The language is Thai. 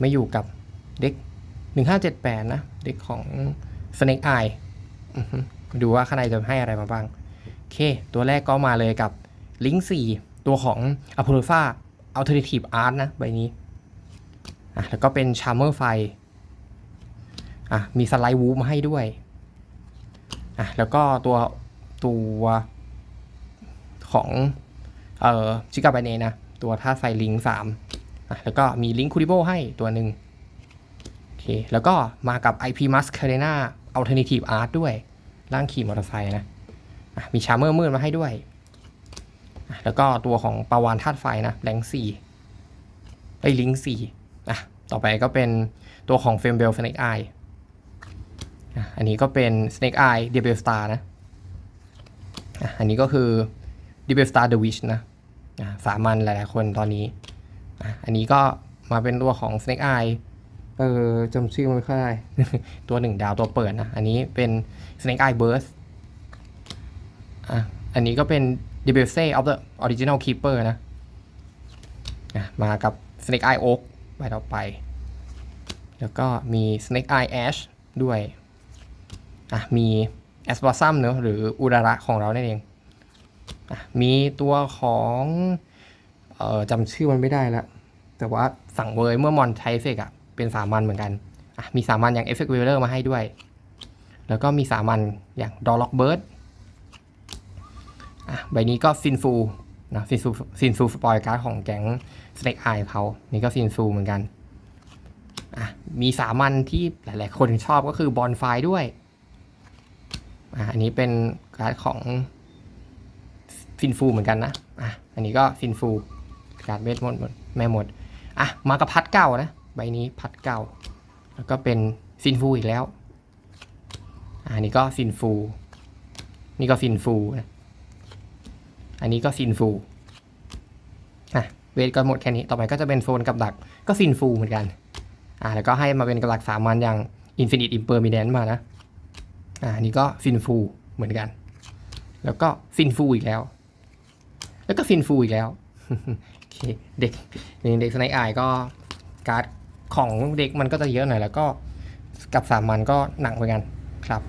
ไม่อยู่กับเด็ก 1578 นะ เด็กของ Snake Eye อือฮึมาดูว่าข้างในจะให้อะไรมาบ้าง โอเค ตัวแรกก็มาเลยกับลิงก์4ตัวของ a p o l o f a Alternative Art นะ ใบนี้ อะ แล้วก็เป็น Charmer ไฟ อะ มีสไลด์วูฟมาให้ด้วย อะ แล้วก็ตัวตัวของ เอ่อ ชิกาบเนนะ ตัวท่าไฟลิงสาม แล้วก็มีลิงคูริโบให้ตัวหนึ่งโอเคแล้วก็มากับ IP m a s c a r e n a Alternative Art ด้วยร่างขี่มอเตอร์ไซค์นะะมีชาเมอร์มืดมาให้ด้วย แล้วก็ตัวของปาวานธาตุไฟนะแรงสี่ไอ้ลิงสี่อะต่อไปก็เป็นตัวของเฟมเบลสเน็กไออันนี้ก็เป็น Snake Eye d e b e l Star นะอันนี้ก็คือ d e b e l Star The Witch นะอะสามัญหลายๆคนตอนนี้ อะอันนี้ก็มาเป็นตัวของ Snake Eye เออจำชื่อไม่ค่อยได้ ตัวหนึ่งดาวตัวเปิดนะ อันนี้เป็น Snake Eye Burst อะ อันนี้ก็เป็น d e b e l s a of the Original Keeper นะอะมากับ Snake Eye Oak ใบต่อไป แล้วก็มี Snake Eye Ash ด้วย อะ มี a s p a s u m เนอะหรืออุระระของเรานั่นเอง อะ มีตัวของ เออจำชื่อมันไม่ได้ละแต่ว่าสั่งเวยเมื่อมอนใช้เอฟเฟกอะเป็นสามัญเหมือนกันอะมีสามัญอย่างเอฟเฟกต์เวลเลอร์มาให้ด้วย แล้วก็มีสามัญอย่างดอลล็อกเบิร์ดอะใบนี้ก็ซินฟูนะซินฟูซินฟูสปอยการ์ดของแก๊งสเน็กไอเขานี่ก็ซินฟูเหมือนกันอะมีสามัญที่หลาย ๆ คนชอบก็คือบอลไฟด้วยอะอันนี้เป็นการ์ดของฟินฟูเหมือนกันนะอะอันนี้ก็ฟินฟู การ์ดเวทมนต์แม่หมด อะ มากับพัดเก่านะ ใบนี้พัดเก่า แล้วก็เป็นฟินฟูอีกแล้วอะอันนี้ก็ฟินฟู นี่ก็ฟินฟูนะ อันนี้ก็ฟินฟู อะ เวทก็หมดแค่นี้ ต่อไปก็จะเป็นโซนกับดัก ก็ฟินฟูเหมือนกัน อะ แล้วก็ให้มาเป็นกับดักสามัญอย่าง Infinite Impermanent มานะ อ่าอันนี้ก็ฟินฟูเหมือนกัน แล้วก็ฟินฟูอีกแล้ว แล้วก็ฟินฟูอีกแล้ว เคเด็กเด็กสไนไอก็การ์ดของเด็กมันก็จะเยอะหน่อยแล้วก็กับสามมันก็หนักเหมือนกันครับ